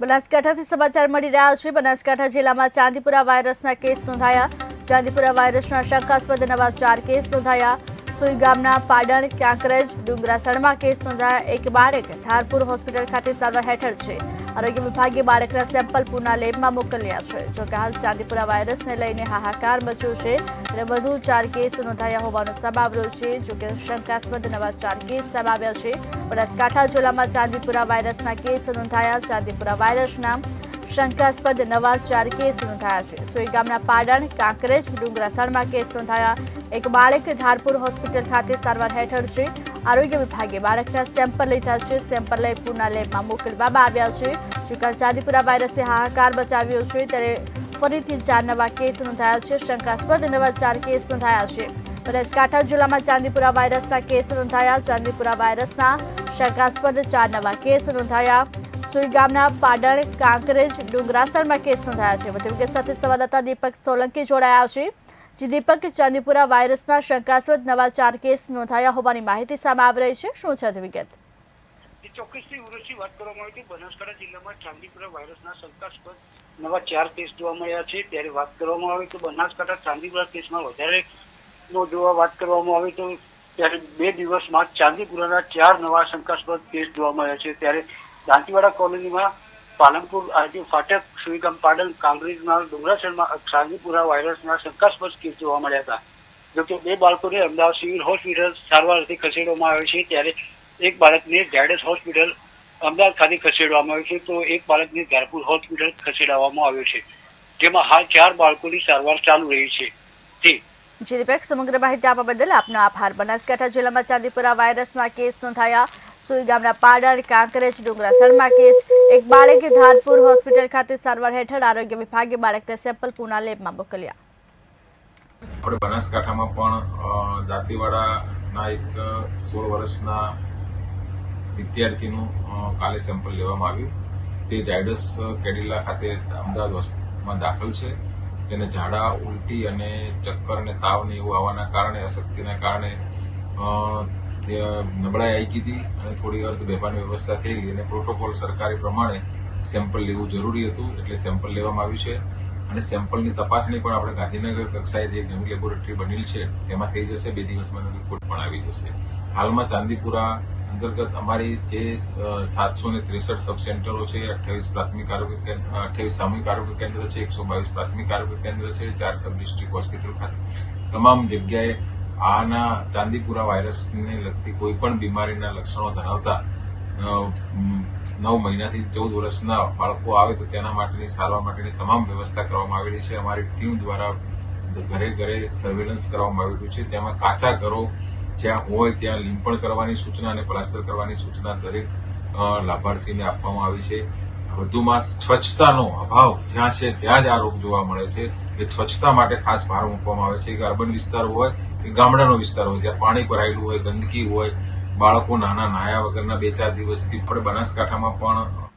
બનાસકાંઠાથી સમાચાર મળી રહ્યા છે. બનાસકાંઠા જિલ્લામાં ચાંદીપુરા વાયરસના કેસ નોંધાયા. ચાંદીપુરા વાયરસના શંકાસ્પદ નવા ચાર કેસ નોંધાયા. સુઈ ગામના પાડણ કાંકરેજ ડુંગરાસણમાં કેસ નોંધાયા. એક બાળક ધારપુર હોસ્પિટલ ખાતે સારવાર હેઠળ છે. આરોગ્ય વિભાગે બાળકના સેમ્પલ પૂના લેબમાં મોકલ્યા છે. જોકે હાલ ચાંદીપુરા વાયરસને લઈને હાહાકાર મચ્યો છે અને વધુ ચાર કેસ નોંધાયા હોવાનો સમાવ્યો છે. જોકે શંકાસ્પદ નવા ચાર કેસ સામે આવ્યા છે. બનાસકાંઠા જિલ્લામાં ચાંદીપુરા વાયરસના કેસ નોંધાયા. ચાંદીપુરા વાયરસના શંકાસ્પદ નવા ચાર કેસ નોંધાયા છે. સોઈ પાડણ, કાંકરેજ, ડુંગરાસણમાં કેસ નોંધાયા. એક બાળક ધારપુર હોસ્પિટલ ખાતે સારવાર હેઠળ છે. આરોગ્ય વિભાગે બાળકના સેમ્પલ લીધા છે. સેમ્પલ લઈ પૂના લેબમાં મોકલવામાં આવ્યા છે. જોકે ચાંદીપુરા વાયરસે હાહાકાર બચાવ્યો છે. ત્યારે ફરીથી ચાર નવા કેસ નોંધાયા છે. શંકાસ્પદ નવા ચાર કેસ નોંધાયા છે. બનાસકાંઠા જિલ્લામાં ચાંદીપુરા વાયરસના કેસ નોંધાયા. ચાંદીપુરા વાયરસના શંકાસ્પદ ચાર નવા કેસ નોંધાયા. સુઈ ગામના પાડણ, કાંકરેજ, ડુંગરાસરમાં કેસ નોંધાયા છે. વધુ વિગત સાથે સંવાદદાતા દીપક સોલંકી જોડાયા છે. જે દીપક ચાંદીપુરા વાયરસના શંકાસ્પદ નવા ચાર કેસ નોંધાયા હોવાની માહિતી સામે આવી રહી છે. શું છે વિગત? જોવા મળ્યા છે. ત્યારે વાત કરવામાં આવે તો બનાસકાંઠા ચાંદીપુરા કેસમાં વધારે નો જોવા વાત કરવામાં આવે તો ત્યારે બે દિવસમાં ચાંદીપુરાના ચાર નવા શંકાસ્પદ કેસ જોવા મળ્યા છે. ત્યારે દાંતીવાડા કોલોનીમાં પાલનપુર આજે ફાટક, સુઈગામ પાડલ કાંકરેજના ડુંગરાસરમાં ચાંદીપુરા વાયરસના શંકાસ્પદ કેસ જોવા મળ્યા હતા. જોકે બે બાળકોને અમદાવાદ સિવિલ હોસ્પિટલ સારવારથી ખસેડવામાં આવે છે, ત્યારે એક બાળકને ઝાયડસ હોસ્પિટલ અમદાવાદ ખાતે ખસેડવામાં આવ્યું છે, તો એક બાળકને ધારપુર હોસ્પિટલ ખસેડવામાં આવ્યો છે. જેમાં હાલ ચાર બાળકોની સારવાર ચાલુ રહી છે. જી, દીપક, સમગ્ર માહિતી આપવા બદલ આપનો આભાર. બનાસકાંઠા જિલ્લામાં ચાંદીપુરા વાયરસના કેસ નોંધાયા. સુઈ ગામના પાડર, કાંકરેજ ડુંગરાસણમાં કેસ. એક બાળકે ધારપુર હોસ્પિટલ ખાતે સારવાર હેઠળ આરોગ્ય વિભાગે બાળકને સેમ્પલ પૂના લેબમાં મોકલ્યા. આપણે બનાસકાંઠામાં પણ દાંતીવાડાના એક સોળ વર્ષના વિદ્યાર્થીનું કાલે સેમ્પલ લેવામાં આવ્યું. તે જાયડસ કેડિલા ખાતે અમદાવાદ હોસ્પિટલમાં દાખલ છે. તેને ઝાડા, ઉલટી અને ચક્કર અને તાવ ને એવું આવવાના કારણે, અશક્તિના કારણે નબળાઈ આવી ગઈ હતી અને થોડી વાર બેભાન વ્યવસ્થા થઈ ગઈ અને પ્રોટોકોલ સરકારી પ્રમાણે સેમ્પલ લેવું જરૂરી હતું, એટલે સેમ્પલ લેવામાં આવ્યું છે. અને સેમ્પલની તપાસણી પણ આપણે ગાંધીનગર કક્ષાએ જે નવી લેબોરેટરી બનેલ છે, તેમાં થઈ જશે, બે દિવસમાં રિપોર્ટ પણ આવી જશે. હાલમાં ચાંદીપુરા અંતર્ગત અમારી જે સાતસો ને ત્રેસઠ સબ સેન્ટરો છે અઠ્યાવીસ પ્રાથમિક આરોગ્ય કેન્દ્ર અઠ્યાવીસ સામૂહિક આરોગ્ય કેન્દ્ર છે, એકસો બાવીસ પ્રાથમિક આરોગ્ય કેન્દ્ર છે, ચાર સબ ડિસ્ટ્રિક્ટ હોસ્પિટલ ખાતે. તમામ જગ્યાએ આના ચાંદીપુરા વાયરસને લગતી કોઈ પણ બીમારીના લક્ષણો ધરાવતા નવ મહિનાથી ચૌદ વર્ષના બાળકો આવે તો તેના માટેની, સારવાર માટેની તમામ વ્યવસ્થા કરવામાં આવેલી છે. અમારી ટીમ દ્વારા ઘરે ઘરે સર્વેલન્સ કરવામાં આવેલું છે. તેમાં કાચા ઘરો જ્યાં હોય ત્યાં લીંપણ કરવાની સૂચના અને પ્લાસ્ટર કરવાની સૂચના દરેક લાભાર્થીને આપવામાં આવી છે. વધુમાં સ્વચ્છતાનો અભાવ જ્યાં છે ત્યાં જ આ રોગ જોવા મળે છે. એટલે સ્વચ્છતા માટે ખાસ ભાર મૂકવામાં આવે છે. કે અર્બન વિસ્તાર હોય કે ગામડાનો વિસ્તાર હોય, જ્યાં પાણી ભરાયેલું હોય, ગંદકી હોય, બાળકો નાના નાયા વગરના બે ચાર દિવસથી આપણે બનાસકાંઠામાં પણ